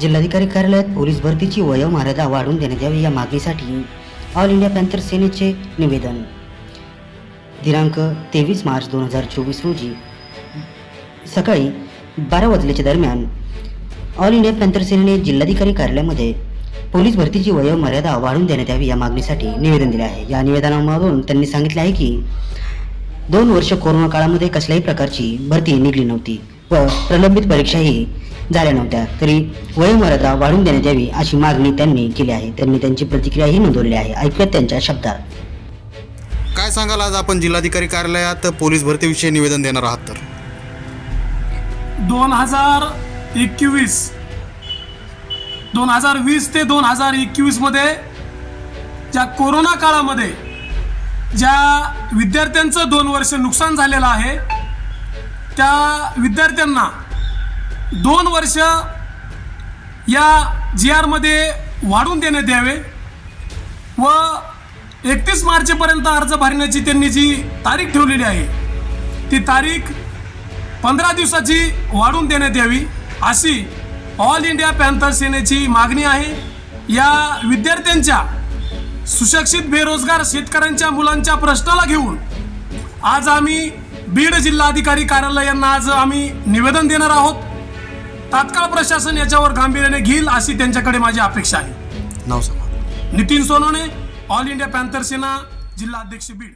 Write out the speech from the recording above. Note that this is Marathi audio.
जिल्हाधिकारी कार्यालयात पोलीस भरतीची वयोमर्यादा वाढवून देण्यात यावी या मागणीसाठी ऑल इंडिया पॅन्थर सेनेचे निवेदन. दिनांक तेवीस मार्च दोन हजार चोवीस रोजी सकाळी बारा वाजल्याच्या दरम्यान ऑल इंडिया पॅन्थर सेनेने जिल्हाधिकारी कार्यालयामध्ये पोलीस भरतीची वयोमर्यादा वाढवून देण्यात यावी या मागणीसाठी निवेदन दिले आहे. या निवेदनामधून त्यांनी सांगितले आहे की दोन वर्ष कोरोना काळामध्ये कसल्याही प्रकारची भरती निघली नव्हती. व प्रलंबित परीक्षाही झाल्या नव्हत्या. तरी वयोमर्यादा वाढवून देण्यात यावी अशी मागणी त्यांनी केली आहे. त्यांनी त्यांची प्रतिक्रियाही नोंदवली आहे. ऐकूयात त्यांच्या शब्दात. काय सांगाल आज आपण जिल्हाधिकारी कार्यालयात पोलीस भरतीविषयी निवेदन देणार आहात तर? दोन हजार एकवीस. दोन हजार वीस ते दोन हजार एकवीसमध्ये ज्या कोरोना काळामध्ये ज्या विद्यार्थ्यांचं दोन वर्ष नुकसान झालेलं आहे त्या विद्यार्थ्यांना दोन वर्ष या जी आरमध्ये वाढवून देण्यात यावे व एकतीस मार्चपर्यंत अर्ज भरण्याची त्यांनी जी तारीख ठेवलेली आहे ती तारीख पंधरा दिवसाची वाढवून देण्यात यावी अशी ऑल इंडिया पॅन्थर सेनेची मागणी आहे. या विद्यार्थ्यांच्या सुशिक्षित बेरोजगार शेतकऱ्यांच्या मुलांच्या प्रश्नाला घेऊन आज आम्ही बीड जिल्हाधिकारी कार्यालय यांना आज आम्ही निवेदन देणार आहोत. तात्काळ प्रशासन याच्यावर गांभीर्याने घेईल अशी त्यांच्याकडे माझी अपेक्षा आहे. नाव सांगा Nitin Sonawane all India panther Sena जिल्हा अध्यक्ष बीड.